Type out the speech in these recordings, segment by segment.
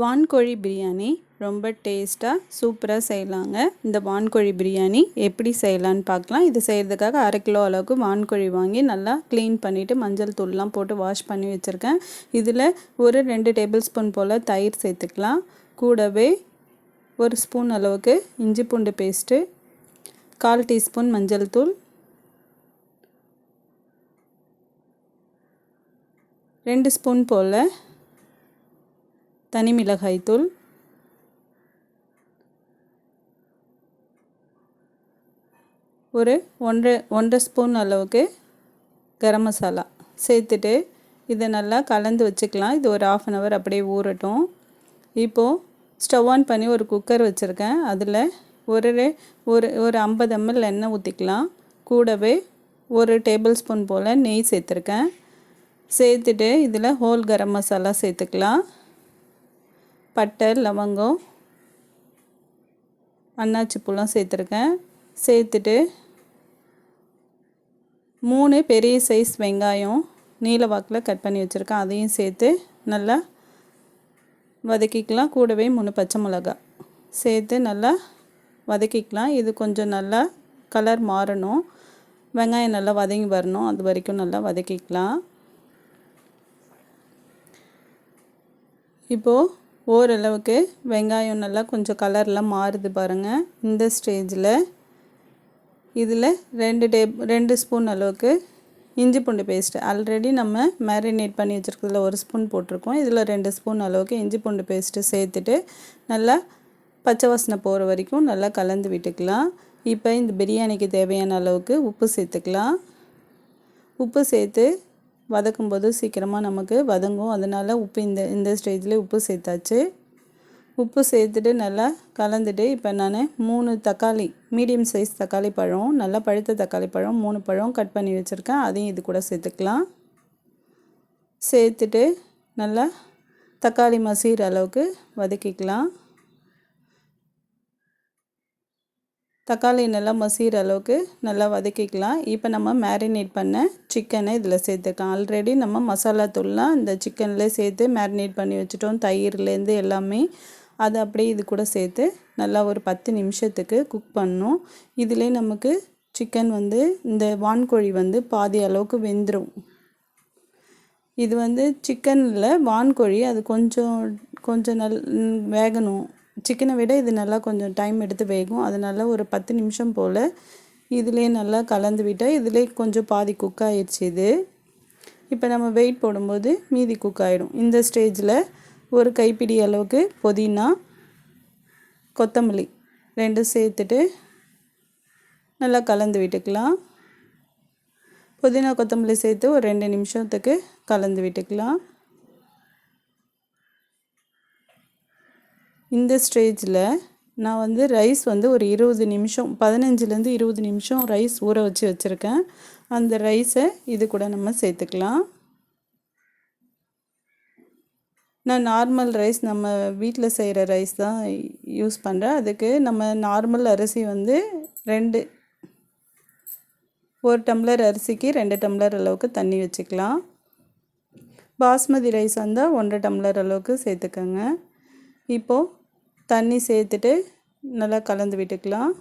வான்கோழி பிரியாணி ரொம்ப டேஸ்ட்டாக சூப்பராக செய்யலாங்க. இந்த வான்கோழி பிரியாணி எப்படி செய்யலான்னு பார்க்கலாம். இது செய்கிறதுக்காக அரை கிலோ அளவுக்கு வான்கோழி வாங்கி நல்லா க்ளீன் பண்ணிவிட்டு மஞ்சள் தூள்லாம் போட்டு வாஷ் பண்ணி வச்சுருக்கேன். இதில் ஒரு ரெண்டு டேபிள் ஸ்பூன் போல் தயிர் சேர்த்துக்கலாம். கூடவே ஒரு ஸ்பூன் அளவுக்கு இஞ்சி பூண்டு பேஸ்ட்டு கால் டீஸ்பூன் மஞ்சள் தூள் ரெண்டு ஸ்பூன் போல் தனி மிளகாய்த்தூள் ஒரு ஒன்றரை ஒன்றரை ஸ்பூன் அளவுக்கு கரம் மசாலா. சேர்த்துட்டு இதை நல்லா கலந்து வச்சுக்கலாம். இது ஒரு ஆஃப் அன் ஹவர் அப்படியே ஊறட்டும். இப்போது ஸ்டவ் ஆன் பண்ணி ஒரு குக்கர் வச்சுருக்கேன். அதில் ஒரு ஒரு ஒரு ஐம்பது எம்எல் எண்ணெய் ஊற்றிக்கலாம் கூடவே ஒரு டேபிள் ஸ்பூன் போல் நெய் சேர்த்துருக்கேன். சேர்த்துட்டு இதில் ஹோல் கரம் மசாலா சேர்த்துக்கலாம். பட்டை லவங்கம் அன்னாச்சி பூலாம் சேர்த்துருக்கேன். சேர்த்துட்டு மூணு பெரிய சைஸ் வெங்காயம் நீல வாக்கில் கட் பண்ணி வச்சுருக்கேன். அதையும் சேர்த்து நல்லா வதக்கிக்கலாம். கூடவே மூணு பச்சை மிளகா சேர்த்து நல்லா வதக்கிக்கலாம். இது கொஞ்சம் நல்லா கலர் மாறணும். வெங்காயம் நல்லா வதங்கி வரணும். அது வரைக்கும் நல்லா வதக்கிக்கலாம். இப்போது ஓரளவுக்கு வெங்காயம் நல்லா கொஞ்சம் கலர்லாம் மாறுது பாருங்கள் இந்த ஸ்டேஜில் இதில் ரெண்டு டே ரெண்டு ஸ்பூன் அளவுக்கு இஞ்சி பூண்டு பேஸ்ட்டு ஆல்ரெடி நம்ம மேரினேட் பண்ணி வச்சுருக்கிறதுல ஒரு ஸ்பூன் போட்டிருக்கோம். இதில் ரெண்டு ஸ்பூன் அளவுக்கு இஞ்சி பூண்டு பேஸ்ட்டு சேர்த்துட்டு நல்லா பச்சை வாசனை போகிற வரைக்கும் நல்லா கலந்து விட்டுக்கலாம். இப்போ இந்த பிரியாணிக்கு தேவையான அளவுக்கு உப்பு சேர்த்துக்கலாம். உப்பு சேர்த்து வதக்கும் போது சீக்கிரமாக நமக்கு வதங்கும். அதனால் உப்பு இந்த இந்த ஸ்டேஜில் உப்பு சேர்த்தாச்சு. உப்பு சேர்த்துட்டு நல்லா கலந்துட்டு இப்போ நான் மூணு தக்காளி மீடியம் சைஸ் தக்காளி பழம் நல்லா பழுத்த தக்காளி பழம் மூணு பழம் கட் பண்ணி வச்சுருக்கேன். அதையும் இது கூட சேர்த்துக்கலாம். சேர்த்துட்டு நல்லா தக்காளி மசீர் அளவுக்கு வதக்கிக்கலாம். தக்காளி நல்லா மசிகிற அளவுக்கு நல்லா வதக்கிக்கலாம். இப்போ நம்ம மேரினேட் பண்ண சிக்கனை இதில் சேர்த்துக்கலாம். ஆல்ரெடி நம்ம மசாலா தூள்லாம் இந்த சிக்கனில் சேர்த்து மேரினேட் பண்ணி வச்சுட்டோம். தயிர்லேருந்து எல்லாமே அதை அப்படியே இது கூட சேர்த்து நல்லா ஒரு பத்து நிமிஷத்துக்கு குக் பண்ணணும். இதிலே நமக்கு சிக்கன் வந்து இந்த வான்கோழி வந்து பாதி அளவுக்கு வெந்துடும் இது வந்து சிக்கனில் வான்கோழி அது கொஞ்சம் கொஞ்சம் நல் வேகணும். சிக்கனை விட இது நல்லா கொஞ்சம் டைம் எடுத்து வேகும். அதனால் ஒரு பத்து நிமிஷம் போல் இதிலே நல்லா கலந்து விட்டால் இதிலே கொஞ்சம் பாதி குக் ஆயிடுச்சு இது. இப்போ நம்ம வெயிட் போடும்போது மீதி குக் ஆகிடும் இந்த ஸ்டேஜில் ஒரு கைப்பிடி அளவுக்கு புதினா கொத்தமல்லி ரெண்டும் சேர்த்துட்டு நல்லா கலந்து விட்டுக்கலாம். புதினா கொத்தமல்லி சேர்த்து ஒரு ரெண்டு நிமிஷத்துக்கு கலந்து விட்டுக்கலாம். இந்த ஸ்டேஜில் நான் வந்து ரைஸ் வந்து ஒரு இருபது நிமிஷம் பதினஞ்சுலேருந்து இருபது நிமிஷம் ரைஸ் ஊற வச்சு வச்சுருக்கேன். அந்த ரைஸை இது கூட நம்ம சேர்த்துக்கலாம். நான் நார்மல் ரைஸ் நம்ம வீட்டில் செய்கிற ரைஸ் தான் யூஸ் பண்ணுறேன் அதுக்கு நம்ம நார்மல் அரிசி வந்து ரெண்டு ஒரு டம்ளர் அரிசிக்கு ரெண்டு டம்ளர் அளவுக்கு தண்ணி வச்சுக்கலாம். பாஸ்மதி ரைஸ் வந்தால் ஒன்றரை டம்ளர் அளவுக்கு சேர்த்துக்கோங்க. இப்போது தண்ணி சேர்த்துட்டு நல்லா கலந்து விட்டுக்கலாம்.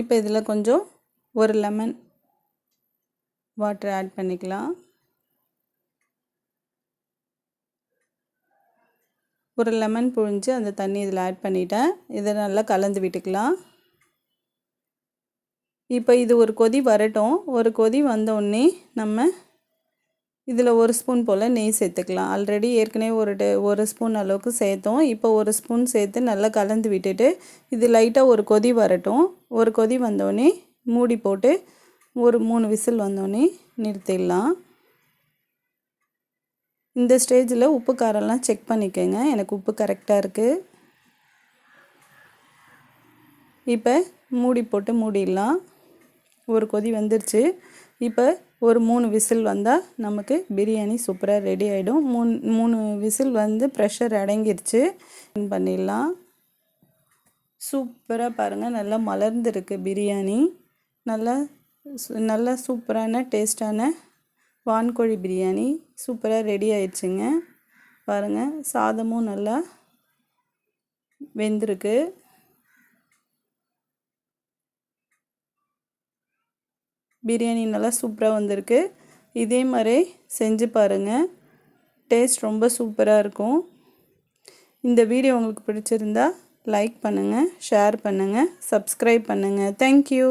இப்போ இதில் கொஞ்சம் ஒரு லெமன் வாட்டர் ஆட் பண்ணிக்கலாம். ஒரு லெமன் புழிஞ்சு அந்த தண்ணி இதில் ஆட் பண்ணிட்டேன். இதை நல்லா கலந்து விட்டுக்கலாம். இப்போ இது ஒரு கொதி வரட்டும். ஒரு கொதி வந்தோடனே நம்ம இதில் ஒரு ஸ்பூன் போல் நெய் சேர்த்துக்கலாம். ஆல்ரெடி ஏற்கனவே ஒரு ஒரு ஸ்பூன் அளவுக்கு சேர்த்தோம். இப்போ ஒரு ஸ்பூன் சேர்த்து நல்லா கலந்து விட்டுட்டு இது லைட்டாக ஒரு கொதி வரட்டும். ஒரு கொதி வந்தோடனே மூடி போட்டு ஒரு மூணு விசில் வந்தோடனே நிறுத்திடலாம். இந்த ஸ்டேஜில் உப்பு காரம்லாம் செக் பண்ணிக்கோங்க. எனக்கு உப்பு கரெக்டாக இருக்குது இப்போ மூடி போட்டு மூடிடலாம். ஒரு கொதி வந்துருச்சு. இப்போ ஒரு மூணு விசில் வந்தால் நமக்கு பிரியாணி சூப்பராக ரெடி ஆகிடும் மூணு மூணு விசில் வந்து ப்ரெஷர் அடங்கிருச்சு. பண்ணிடலாம். சூப்பராக பாருங்கள் நல்லா மலர்ந்துருக்கு பிரியாணி. நல்லா சு- நல்லா சூப்பரான டேஸ்டான வான்கோழி பிரியாணி சூப்பராக ரெடி ஆயிடுச்சுங்க. பாருங்கள் சாதமும் நல்லா வெந்திருக்கு. பிரியாணி நல்லா சூப்பராக வந்திருக்கு. இதே மாதிரி செஞ்சு பாருங்கள் டேஸ்ட் ரொம்ப சூப்பராக இருக்கும். இந்த வீடியோ உங்களுக்கு பிடிச்சிருந்தா லைக் பண்ணுங்கள் ஷேர் பண்ணுங்கள் சப்ஸ்கிரைப் பண்ணுங்கள் தேங்க்யூ